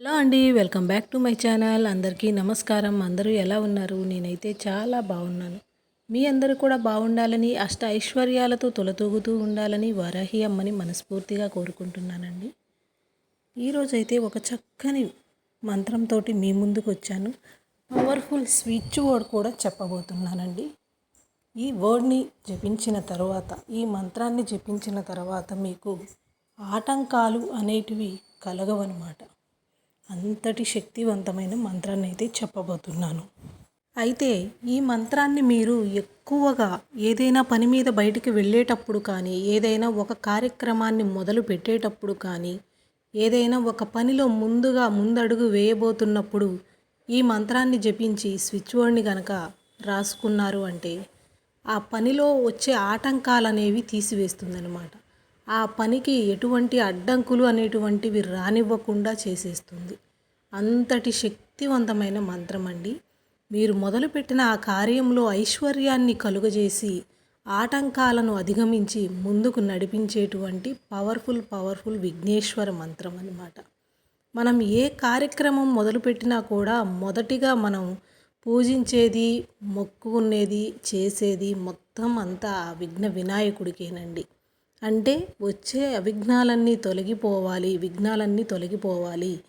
Hello అండి welcome back to my channel. అందరికీ నమస్కారం. అందరూ ఎలా ఉన్నారు? నేనైతే చాలా బాగున్నాను. మీ అందరూ కూడా బాగుండాలని అష్ట ఐశ్వర్యాలతో తొలతూగుతూ ఉండాలని వరాహి అమ్మని మనస్ఫూర్తిగా కోరుకుంటున్నానండి. ఈరోజైతే ఒక చక్కని మంత్రంతో మీ ముందుకు వచ్చాను పవర్ఫుల్ స్విచ్ వర్డ్ కూడా చెప్పబోతున్నానండి. ఈ వర్డ్ని జపించిన తర్వాత ఈ మంత్రాన్ని జపించిన తర్వాత మీకు ఆటంకాలు అనేటివి కలగవన్నమాట. అంతటి శక్తివంతమైన మంత్రాన్ని అయితే చెప్పబోతున్నాను. అయితే ఈ మంత్రాన్ని మీరు ఎక్కువగా ఏదైనా పని మీద బయటికి వెళ్ళేటప్పుడు కానీ ఏదైనా ఒక కార్యక్రమాన్ని మొదలు పెట్టేటప్పుడు కానీ ఏదైనా ఒక పనిలో ముందుగా ముందడుగు వేయబోతున్నప్పుడు ఈ మంత్రాన్ని జపించి స్విచ్ బోర్డ్ని కనుక రాసుకున్నారు అంటే ఆ పనిలో వచ్చే ఆటంకాలు అనేవి తీసివేస్తుందన్నమాట. ఆ పనికి ఎటువంటి అడ్డంకులు అనేటువంటివి రానివ్వకుండా చేసేస్తుంది. అంతటి శక్తివంతమైన మంత్రం అండి. మీరు మొదలుపెట్టిన ఆ కార్యంలో ఐశ్వర్యాన్ని కలుగజేసి ఆటంకాలను అధిగమించి ముందుకు నడిపించేటువంటి పవర్ఫుల్ పవర్ఫుల్ విఘ్నేశ్వర మంత్రం అన్నమాట. మనం ఏ కార్యక్రమం మొదలుపెట్టినా కూడా మొదటిగా మనం పూజించేది మొక్కుకునేది చేసేది మొత్తం అంతా విఘ్న వినాయకుడికేనండి. అంటే వచ్చే అవిఘ్నాలన్నీ తొలగిపోవాలి విఘ్నాలన్నీ తొలగిపోవాలి.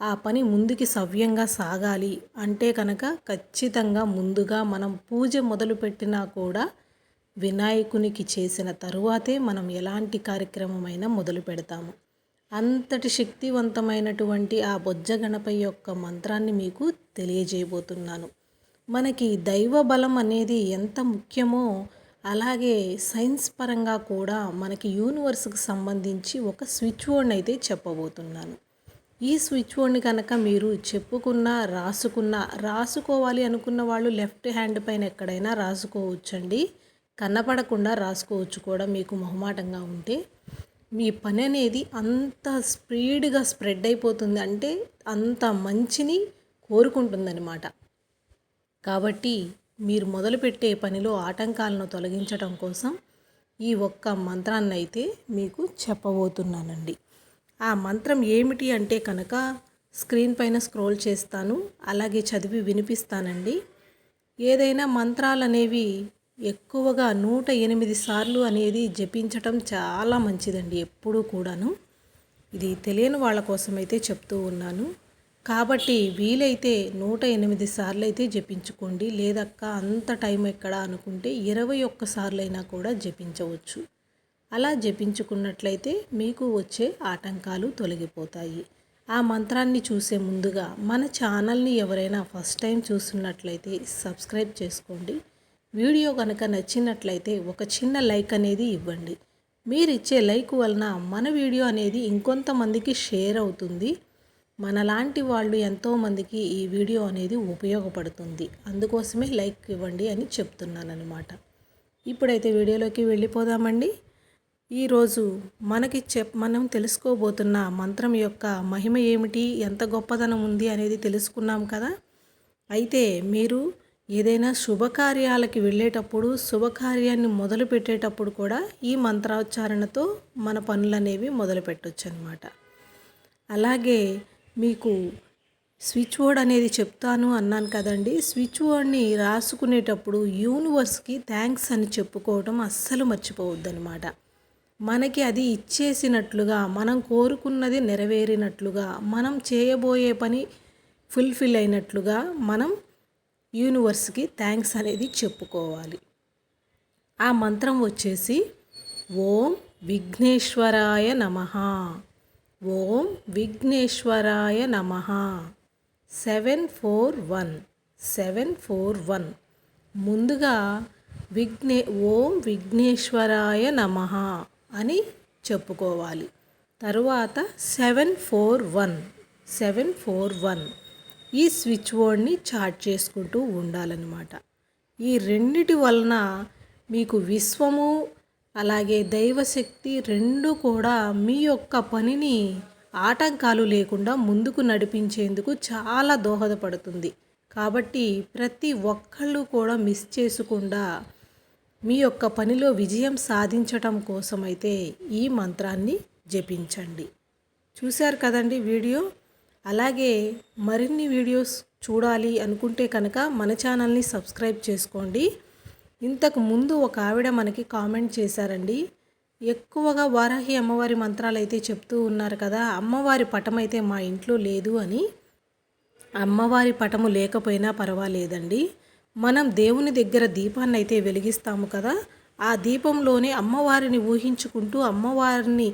ఆ పని ముందుకి సవ్యంగా సాగాలి అంటే కనుక ఖచ్చితంగా ముందుగా మనం పూజ మొదలుపెట్టినా కూడా వినాయకునికి చేసిన తరువాతే మనం ఎలాంటి కార్యక్రమమైనా మొదలు పెడతాము. అంతటి శక్తివంతమైనటువంటి ఆ బొజ్జ గణపై యొక్క మంత్రాన్ని మీకు తెలియజేయబోతున్నాను. మనకి దైవ బలం అనేది ఎంత ముఖ్యమో అలాగే సైన్స్ పరంగా కూడా మనకి యూనివర్స్కి సంబంధించి ఒక స్విచ్ బోర్డ్ని అయితే చెప్పబోతున్నాను. ఈ స్విచ్ బోర్డ్ని కనుక మీరు చెప్పుకున్న రాసుకున్న రాసుకోవాలి అనుకున్న వాళ్ళు లెఫ్ట్ హ్యాండ్ పైన ఎక్కడైనా రాసుకోవచ్చండి. కన్నపడకుండా రాసుకోవచ్చు కూడా మీకు మొహమాటంగా ఉంటే. మీ పని అనేది అంత స్పీడ్గా స్ప్రెడ్ అయిపోతుంది అంటే అంత మంచిని కోరుకుంటుందన్నమాట. కాబట్టి మీరు మొదలుపెట్టే పనిలో ఆటంకాలను తొలగించడం కోసం ఈ ఒక్క మంత్రాన్ని అయితే మీకు చెప్పబోతున్నానండి. ఆ మంత్రం ఏమిటి అంటే కనుక స్క్రీన్ పైన స్క్రోల్ చేస్తాను అలాగే చదివి వినిపిస్తానండి. ఏదైనా మంత్రాలు అనేవి ఎక్కువగా నూట ఎనిమిది సార్లు అనేది జపించటం చాలా మంచిదండి ఎప్పుడూ కూడాను. ఇది తెలియని వాళ్ళ కోసం అయితే చెప్తూ ఉన్నాను. కాబట్టి వీలైతే నూట ఎనిమిది సార్లు అయితే జపించుకోండి. లేదక్క అంత టైం ఎక్కడ అనుకుంటే ఇరవై ఒక్క సార్లైనా కూడా జపించవచ్చు. అలా జపించుకున్నట్లయితే మీకు వచ్చే ఆటంకాలు తొలగిపోతాయి. ఆ మంత్రాన్ని చూసే ముందుగా మన ఛానల్ని ఎవరైనా ఫస్ట్ టైం చూస్తున్నట్లయితే సబ్స్క్రైబ్ చేసుకోండి. వీడియో కనుక నచ్చినట్లయితే ఒక చిన్న లైక్ అనేది ఇవ్వండి. మీరిచ్చే లైక్ వలన మన వీడియో అనేది ఇంకొంతమందికి షేర్ అవుతుంది. మనలాంటి వాళ్ళు ఎంతోమందికి ఈ వీడియో అనేది ఉపయోగపడుతుంది. అందుకోసమే లైక్ ఇవ్వండి అని చెప్తున్నాను అనమాట ఇప్పుడైతే వీడియోలోకి వెళ్ళిపోదామండి. ఈరోజు మనకి చెప్ మనం తెలుసుకోబోతున్న మంత్రం యొక్క మహిమ ఏమిటి? ఎంత గొప్పదనం ఉంది అనేది తెలుసుకున్నాం కదా? అయితే మీరు ఏదైనా శుభకార్యాలకి వెళ్ళేటప్పుడు శుభకార్యాన్ని మొదలు పెట్టేటప్పుడు కూడా ఈ మంత్రోచ్చారణతో మన పనులు అనేవి మొదలు పెట్టవచ్చు అనమాట అలాగే మీకు స్విచ్ బోర్డ్ అనేది చెప్తాను అన్నాను కదండి. స్విచ్ బోర్డ్ని రాసుకునేటప్పుడు యూనివర్స్కి థ్యాంక్స్ అని చెప్పుకోవడం అస్సలు మర్చిపోవద్దనమాట మనకి అది ఇచ్చేసినట్లుగా మనం కోరుకున్నది నెరవేరినట్లుగా మనం చేయబోయే పని ఫుల్ఫిల్ అయినట్లుగా మనం యూనివర్స్కి థ్యాంక్స్ అనేది చెప్పుకోవాలి. ఆ మంత్రం వచ్చేసి ఓం విఘ్నేశ్వరాయ నమ. ఓం విఘ్నేశ్వరాయ నమ. Seven four one seven four one. ముందుగా విఘ్నే ఓం విఘ్నేశ్వరాయ నమ అని చెప్పుకోవాలి. తరువాత seven four one seven four one. ఈ స్విచ్ బోర్డ్ని చార్ట్ చేసుకుంటూ ఉండాలన్నమాట. ఈ రెండిటి వలన మీకు విశ్వము అలాగే దైవశక్తి రెండు కూడా మీ యొక్క పనిని ఆటంకాలు లేకుండా ముందుకు నడిపించేందుకు చాలా దోహదపడుతుంది. కాబట్టి ప్రతి ఒక్కళ్ళు కూడా మిస్ చేసుకుండా మీ యొక్క పనిలో విజయం సాధించటం కోసమైతే ఈ మంత్రాన్ని జపించండి. చూశారు కదండి వీడియో? అలాగే మరిన్ని వీడియోస్ చూడాలి అనుకుంటే కనుక మన ఛానల్ని సబ్స్క్రైబ్ చేసుకోండి. ఇంతకు ముందు ఒక ఆవిడ మనకి కామెంట్ చేశారండి. ఎక్కువగా వారాహి అమ్మవారి మంత్రాలు అయితే చెప్తూ ఉన్నారు కదా అమ్మవారి పటం అయితే మా ఇంట్లో లేదు అని. అమ్మవారి పటము లేకపోయినా పర్వాలేదండి. మనం దేవుని దగ్గర దీపాన్ని అయితే వెలిగిస్తాము కదా ఆ దీపంలోనే అమ్మవారిని ఊహించుకుంటూ అమ్మవారిని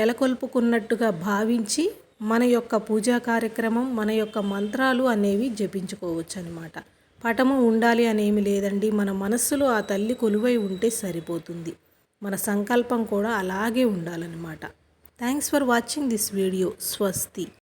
నెలకొల్పుకున్నట్టుగా భావించి మన యొక్క పూజా కార్యక్రమం మన యొక్క మంత్రాలు అనేవి జపించుకోవచ్చు అనమాట పటము ఉండాలి అనేమి లేదండి. మన మనస్సులో ఆ తల్లి కొలువై ఉంటే సరిపోతుంది. మన సంకల్పం కూడా అలాగే ఉండాలన్నమాట. Thanks for watching this video స్వస్తి